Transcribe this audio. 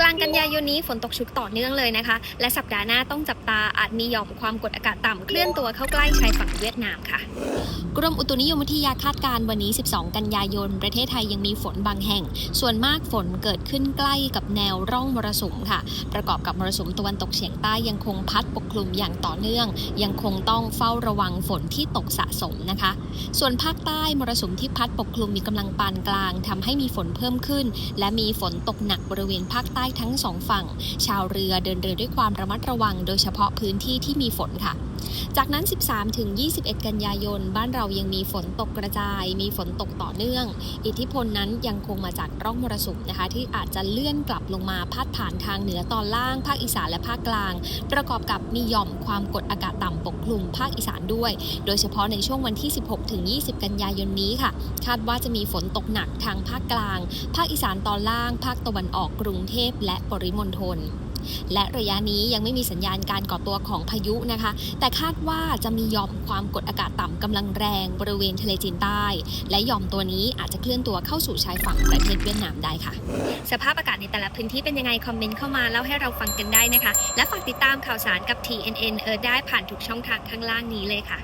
กลางกันยายนนี้ฝนตกชุกต่อเนื่องเลยนะคะ และสัปดาห์หน้าต้องจับตาอาจมีหย่อมความกดอากาศต่ำเคลื่อนตัวเข้าใกล้ชายฝั่งเวียดนามค่ะ กรมอุตุนิยมวิทยาคาดการณ์วันนี้ 12 กันยายน ประเทศไทยยังมีฝนบางแห่ง ส่วนมากฝนเกิดขึ้นใกล้กับแนวร่องมรสุมค่ะ ประกอบกับมรสุมตะวันตกเฉียงใต้ยังคงพัดปกคลุมอย่างต่อเนื่อง ยังคงต้องเฝ้าระวังฝนที่ตกสะสมนะคะ ส่วนภาคใต้มรสุมที่พัดปกคลุมมีกำลังปานกลางทำให้มีฝนเพิ่มขึ้น และมีฝนตกหนักบริเวณภาคใต้ทั้งสองฝั่ง ชาวเรือเดินเรือด้วยความระมัดระวัง โดยเฉพาะพื้นที่ที่มีฝนค่ะ จากนั้น 13 ถึง 21 กันยายน บ้านเรายังมีฝนตกกระจาย มีฝนตกต่อเนื่อง อิทธิพลนั้นยังคงมาจากร่องมรสุมนะคะ ที่อาจจะเลื่อนกลับลงมาพาดผ่านทางเหนือตอนล่าง ภาคอีสานและภาคกลาง ประกอบกับมีหย่อมความกดอากาศต่ำปกคลุมภาคอีสานด้วย โดยเฉพาะในช่วงวันที่ 16 ถึง 20 กันยายนนี้ค่ะ คาดว่าจะมีฝนตกหนักทางภาคกลาง ภาคอีสานตอนล่าง ภาคตะวันออกกรุงเทพและปริมณฑล และระยะนี้ยังไม่มีสัญญาณการก่อตัวของพายุนะคะ แต่คาดว่าจะมียอมความกดอากาศต่ำกำลังแรงบริเวณทะเลจีนใต้ และยอมตัวนี้อาจจะเคลื่อนตัวเข้าสู่ชายฝั่งประเทศเวียดนามได้ค่ะ สภาพอากาศในแต่ละพื้นที่เป็นยังไงคอมเมนต์เข้ามาเล่าให้เราฟังกันได้นะคะ และฝากติดตามข่าวสารกับ TNN เออได้ผ่านทุกช่องทางข้างล่างนี้เลยค่ะ